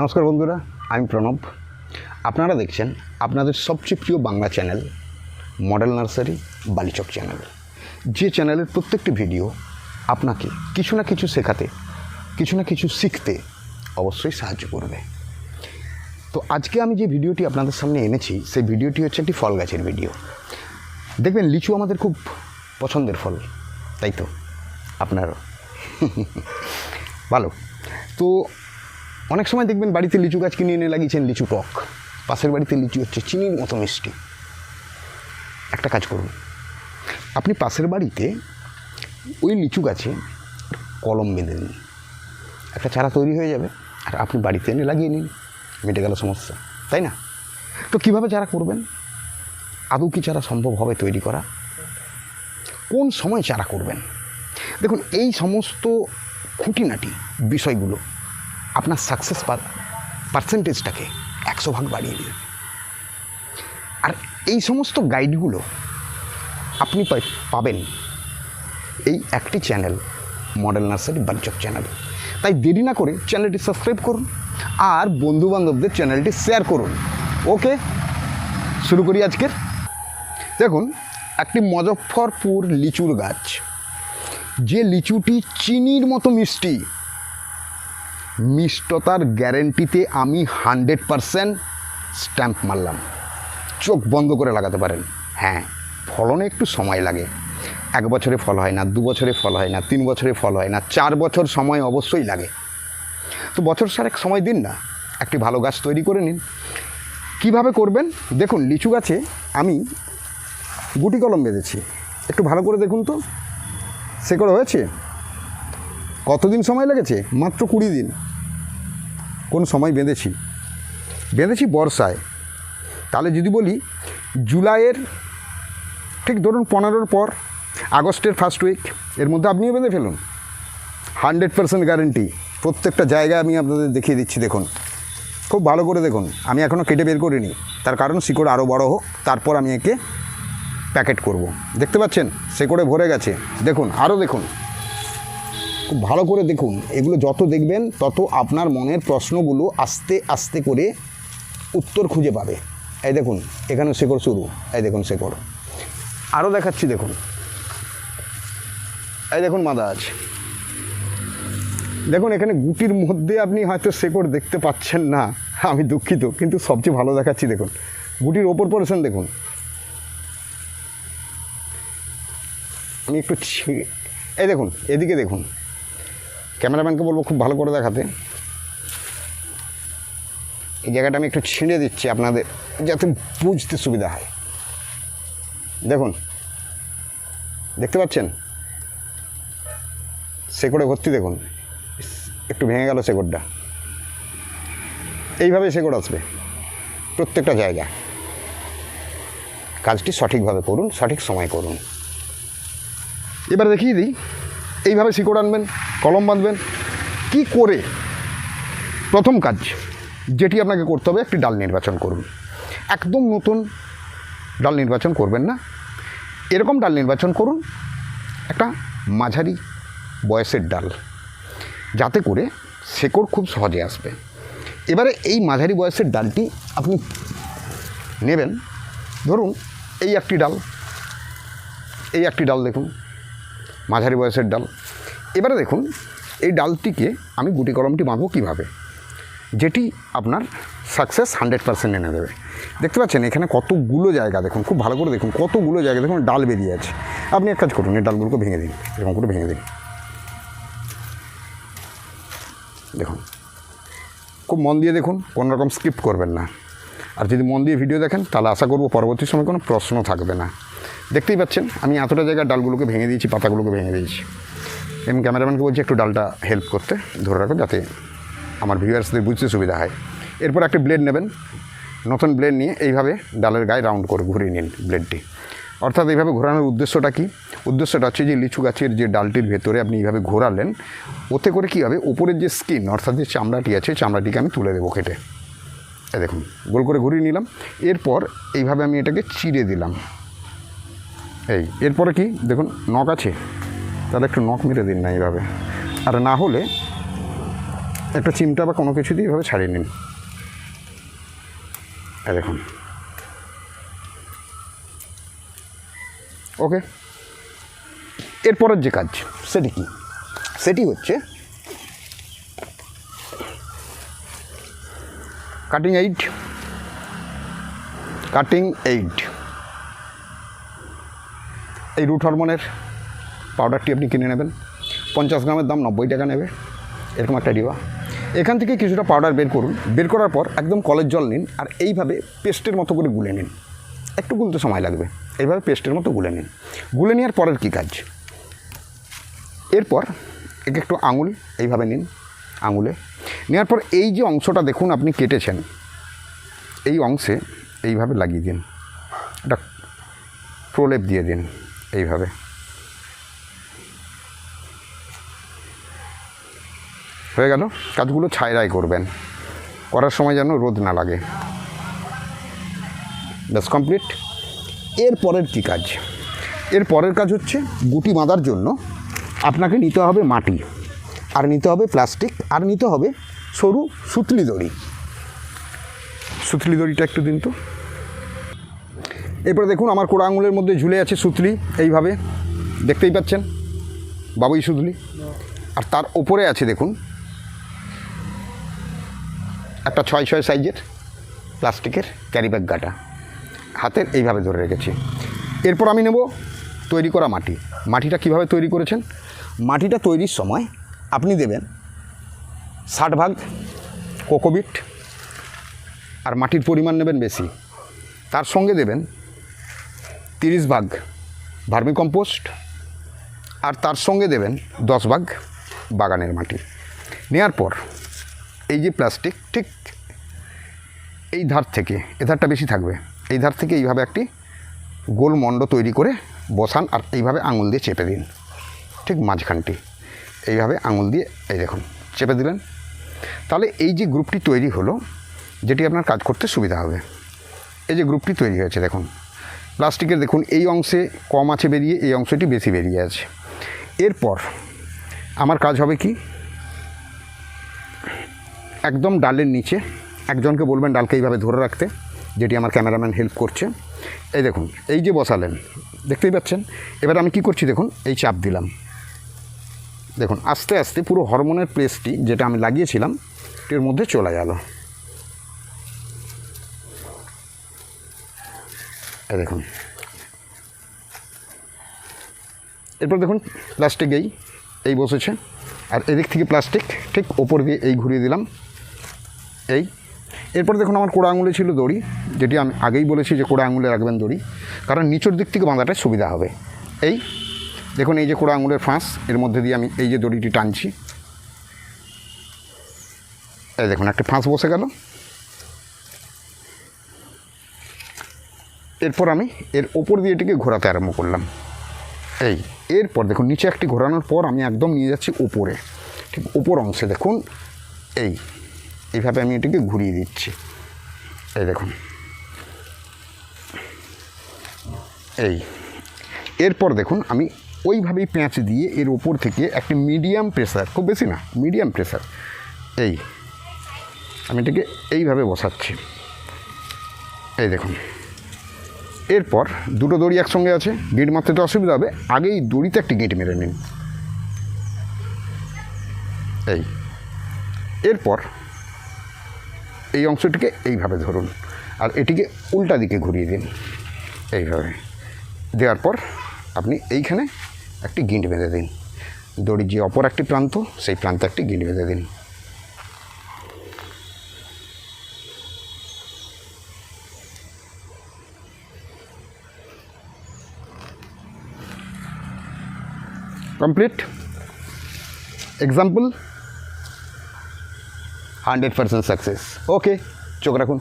নমস্কার বন্ধুরা আমি প্রণব। আপনারা দেখছেন আপনাদের সবচেয়ে প্রিয় Bangla channel, model nursery, Balichak channel. যে চ্যানেলের প্রত্যেকটি ভিডিও আপনাকে কিছু না কিছু শেখাতে, কিছু না কিছু শিখতে অবশ্যই সাহায্য করবে। তো আজকে আমি যে ভিডিওটি আপনাদের সামনে এনেছি, সেই ভিডিওটি হচ্ছে একটি ফল গাছের ভিডিও। দেখবেন, লিচু আমাদের খুব পছন্দের ফল, তাই তো? আপনারও ভালো। তো অনেক সময় দেখবেন বাড়িতে লিচু গাছ কিনে এনে লাগিয়েছেন লিচু টক। পাশের বাড়িতে লিচু হচ্ছে চিনির মতো মিষ্টি। একটা কাজ করুন। আপনি পাশের বাড়িতে ওই লিচু গাছে কলম বেঁধে দিন একটা চারা তৈরি হয়ে যাবে, আর আপনি বাড়িতে এনে লাগিয়ে নিন। মেটে গেল সমস্যা, তাই না? তো কীভাবে চারা করবেন? আদৌ কি চারা সম্ভব হবে তৈরি করা? কোন সময় চারা করবেন? দেখুন, এই সমস্ত খুঁটিনাটি বিষয়গুলো আপনার সাকসেস পার্সেন্টেজটাকে একশো ভাগ বাড়িয়ে দেবে আর এই সমস্ত গাইডগুলো আপনি পাবেন এই একটি চ্যানেল মডেল নার্সারি বাঞ্চক চ্যানেল তাই দেরি না করে চ্যানেলটি সাবস্ক্রাইব করুন আর বন্ধুবান্ধবদের চ্যানেলটি শেয়ার করুন। ওকে শুরু করি আজকের। দেখুন, একটি মজফ্ফরপুর লিচুর গাছ। যে লিচুটি চিনির মতো মিষ্টি মিষ্টতার গ্যারেন্টিতে আমি হান্ড্রেড পারসেন্ট স্ট্যাম্প মারলাম। চোখ বন্ধ করে লাগাতে পারেন। হ্যাঁ ফলনে একটু সময় লাগে। এক বছরে ফল হয় না, দু বছরে ফল হয় না, তিন বছরে ফল হয় না, চার বছর সময় অবশ্যই লাগে। তো বছর সারেক সময় দিন না। একটি ভালো গাছ তৈরি করে নিন। কীভাবে করবেন? দেখুন, লিচু গাছে আমি গুটি কলম বেঁধেছি। একটু ভালো করে দেখুন তো। সে করে হয়েছে? কতদিন সময় লেগেছে? মাত্র কুড়ি দিন। কোন সময় বেঁধেছি। বেঁধেছি বর্ষায়। তাহলে যদি বলি, জুলাইয়ের ঠিক ধরুন পনেরোর পর, আগস্টের ফার্স্ট উইক এর মধ্যে আপনিও বেঁধে ফেলুন। হান্ড্রেড পার্সেন্ট গ্যারেন্টি প্রত্যেকটা জায়গায় আমি আপনাদের দেখিয়ে দিচ্ছি, দেখুন। খুব ভালো করে দেখুন। আমি এখনও কেটে বের করিনি। তার কারণ শিকড় আরও বড় হোক, তারপর আমি একে প্যাকেট করব। দেখতে পাচ্ছেন? শিকড়ে ভরে গেছে। দেখুন, আরও দেখুন। খুব ভালো করে দেখুন। এগুলো যত দেখবেন, তত আপনার মনের প্রশ্নগুলো আস্তে আস্তে করে উত্তর খুঁজে পাবে। এই দেখুন, এখানে শেকড় শুরু। এই দেখুন শেকড় আরও দেখাচ্ছি, দেখুন। এই দেখুন মাদা আছে দেখুন, এখানে গুটির মধ্যে আপনি হয়তো শেকড় দেখতে পাচ্ছেন না। আমি দুঃখিত, কিন্তু সবচেয়ে ভালো দেখাচ্ছি, দেখুন। গুটির ওপর পড়েছেন, দেখুন। আমি একটু এই দেখুন, এদিকে দেখুন। ক্যামেরাম্যানকে বলব খুব ভালো করে দেখাতে। এই জায়গাটা আমি একটু ছিঁড়ে দিচ্ছি আপনাদের, যাতে বুঝতে সুবিধা হয়। দেখুন, দেখতে পাচ্ছেন? শেকড়ে ভর্তি দেখুন। একটু ভেঙে গেল শেকড়টা। এইভাবে শেকড় আসবে প্রত্যেকটা জায়গা। কাজটি সঠিকভাবে করুন, সঠিক সময় করুন। এবার দেখিয়ে দিই, এইভাবে শিকড় আনবেন। কলম বাঁধবেন। কি করে? প্রথম কাজ, যেটি আপনাকে করতে হবে, একটি ডাল নির্বাচন করুন। একদম নতুন ডাল নির্বাচন করবেন না। এরকম ডাল নির্বাচন করুন, একটা মাঝারি বয়সের ডাল, যাতে করে শেকড় খুব সহজে আসবে। এবারে এই মাঝারি বয়সের ডালটি আপনি নেবেন। ধরুন, এই একটি ডাল, এই একটি ডাল দেখুন, মাঝারি বয়সের ডাল। এবারে দেখুন, এই ডালটিকে আমি গুটি কলমটি বাঁধবো কীভাবে? যেটি আপনার সাকসেস হান্ড্রেড পার্সেন্ট এনে দেবে। দেখতে পাচ্ছেন, এখানে কতগুলো জায়গা, দেখুন, খুব ভালো করে দেখুন, কতগুলো জায়গা, দেখুন, ডাল বেরিয়ে আছে। আপনি এক কাজ করুন, এই ডালগুলোকে ভেঙে দিন, এরকম করে ভেঙে দিন। দেখুন, খুব মন দিয়ে দেখুন, কোনো রকম স্কিপ করবেন না। আর যদি মন দিয়ে ভিডিও দেখেন, তাহলে আশা করব পরবর্তী সময় কোনো প্রশ্ন থাকবে না। দেখতেই পাচ্ছেন, আমি এতটা জায়গায় ডালগুলোকে ভেঙে দিয়েছি, পাতাগুলোকে ভেঙে দিয়েছি। এবং ক্যামেরাম্যানকে বলছি, একটু ডালটা হেল্প করতে, ধরে রাখো যাতে আমার ভিউয়ার্সদের বুঝতে সুবিধা হয়। এরপর একটা ব্লেড নেবেন। নতুন ব্লেড নিয়ে এইভাবে ডালের গায়ে রাউন্ড করে ঘুরিয়ে নিন ব্লেডটি অর্থাৎ এইভাবে ঘোরানোর উদ্দেশ্যটা কি? উদ্দেশ্যটা হচ্ছে যে লিচু গাছের যে ডালটির ভেতরে আপনি এইভাবে ঘোরালেন, ওতে করে কী হবে? উপরের যে স্কিন অর্থাৎ যে চামড়াটি আছে, চামড়াটিকে আমি তুলে দেবো কেটে। দেখুন, গোল করে ঘুরিয়ে নিলাম। এরপর এইভাবে আমি এটাকে চিড়ে দিলাম। এই, এরপরে কি? দেখুন, নখ আছে। তাহলে একটু নখ মেরে দিন না এইভাবে। আর না হলে একটা চিমটা বা কোনো কিছু দিয়ে এভাবে ছাড়িয়ে নিন। দেখুন। ওকে। এরপরের যে কাজ, সেটি কি? সেটি হচ্ছে কাটিং এইট কাটিং এইট এই রুট হরমোনের পাউডারটি আপনি কিনে নেবেন। পঞ্চাশ গ্রামের দাম নব্বই টাকা নেবে। এরকম একটা ডিবা। এখান থেকে কিছুটা পাউডার বের করুন। বের করার পর একদম কলের জল নিন আর এইভাবে পেস্টের মতো করে গুলে নিন। একটু গুলতে সময় লাগবে। এইভাবে পেস্টের মতো গুলে নিন। গুলে নেওয়ার পরের কী কাজ? এরপর এক একটু আঙুল এইভাবে নিন আঙুলে। নেওয়ার পর এই যে অংশটা দেখুন আপনি কেটেছেন, এই অংশে এইভাবে লাগিয়ে দিন। একটা প্রলেপ দিয়ে দিন এইভাবে। হয়ে গেল। কাজগুলো ছায়রাই করবেন। করার সময় যেন রোদ না লাগে। ব্যাস কমপ্লিট এর পরের কী কাজ? এর পরের কাজ হচ্ছে গুটি বাঁধার জন্য আপনাকে নিতে হবে মাটি, আর নিতে হবে প্লাস্টিক, আর নিতে হবে সরু সুতলি দড়ি। সুতলি দড়িটা একটু দিন তো। এরপরে দেখুন, আমার কোড়া আঙুলের মধ্যে ঝুলে আছে সুতলি, এইভাবে। দেখতেই পাচ্ছেন? বাবুই সুতলি। আর তার ওপরে আছে, দেখুন একটা ছয় ছয় সাইজের প্লাস্টিকের ক্যারিব্যাগ গাটা। হাতের এইভাবে ধরে রেখেছি। এরপর আমি নেব তৈরি করা মাটি। মাটিটা কীভাবে তৈরি করেছেন? মাটিটা তৈরির সময় আপনি দেবেন ষাট ভাগ কোকোবিট, আর মাটির পরিমাণ নেবেন বেশি। তার সঙ্গে দেবেন তিরিশ ভাগ ভার্মি কম্পোস্ট আর তার সঙ্গে দেবেন দশ ভাগ বাগানের মাটি। নেওয়ার পর এই যে প্লাস্টিক, ঠিক এই ধার থেকে, এ ধারটা বেশি থাকবে। এই ধার থেকে এইভাবে একটি গোল মণ্ড তৈরি করে বসান আর এইভাবে আঙুল দিয়ে চেপে দিন, ঠিক মাঝখানটি। এইভাবে আঙুল দিয়ে, এই দেখুন, চেপে দিলেন। তাহলে এই যে গ্রুপটি তৈরি হলো, যেটি আপনার কাজ করতে সুবিধা হবে। এই যে গ্রুপটি তৈরি হয়েছে, দেখুন। প্লাস্টিকের, দেখুন, এই অংশে কম আছে বেরিয়ে, এই অংশটি বেশি বেরিয়ে আছে। এরপর আমার কাজ হবে কি? একদম ডালের নিচে, একজনকে বলবেন ডালকে এইভাবে ধরে রাখতে, যেটি আমার ক্যামেরাম্যান হেল্প করছে। এই দেখুন, এই যে বসালেন, দেখতেই পাচ্ছেন? এবার আমি কি করছি দেখুন, এই চাপ দিলাম। দেখুন, আস্তে আস্তে পুরো হরমোনের প্লেসটি যেটা আমি লাগিয়েছিলাম, এর মধ্যে চলে গেল। দেখুন। এরপর দেখুন প্লাস্টিক এই এই বসেছে। আর এদিক থেকে প্লাস্টিক ঠিক ওপর দিয়ে এই ঘুরিয়ে দিলাম। এই। এরপর দেখুন আমার কোড়া আঙুলে ছিল দড়ি, যেটি আমি আগেই বলেছি যে কোড়া আঙুলে রাখবেন দড়ি, কারণ নিচের দিক থেকে বাঁধাটা সুবিধা হবে। এই, দেখুন এই যে কোড়া আঙুলের ফাঁস, এর মধ্যে দিয়ে আমি এই যে দড়িটি টানছি। এই দেখুন, একটা ফাঁস বসে গেল। এরপর আমি এর ওপর দিয়ে এটিকে ঘোরাতে আরম্ভ করলাম। এই, এরপর দেখুন, নিচে একটি ঘোরানোর পর আমি একদম নিয়ে যাচ্ছি উপরে ঠিক উপর অংশে দেখুন, এই এইভাবে আমি এটিকে ঘুরিয়ে দিচ্ছি। এই দেখুন। এই। এরপর দেখুন, আমি ওইভাবেই পেঁচ দিয়ে এর ওপর থেকে একটি মিডিয়াম প্রেসার, খুব বেশি না, মিডিয়াম প্রেসার, এই, আমি এটাকে এইভাবে বসাচ্ছি। এই দেখুন। এরপর দুটো দড়ি একসঙ্গে আছে, গিট মারতে তো অসুবিধা হবে, আগেই দড়িতে একটি গিট মেরে নিন। এই। এরপর এই অংশটিকে এইভাবে ধরুন। আর এটিকে উল্টা দিকে ঘুরিয়ে দিন। এইভাবে। দেওয়ার পর আপনি এইখানে একটি গিঁট বেঁধে দিন। দড়ির যে অপর একটি প্রান্ত, সেই প্রান্তে একটি গিঁট বেঁধে দিন। Complete. Example hundred percent success. Okay চোখ রাখুন।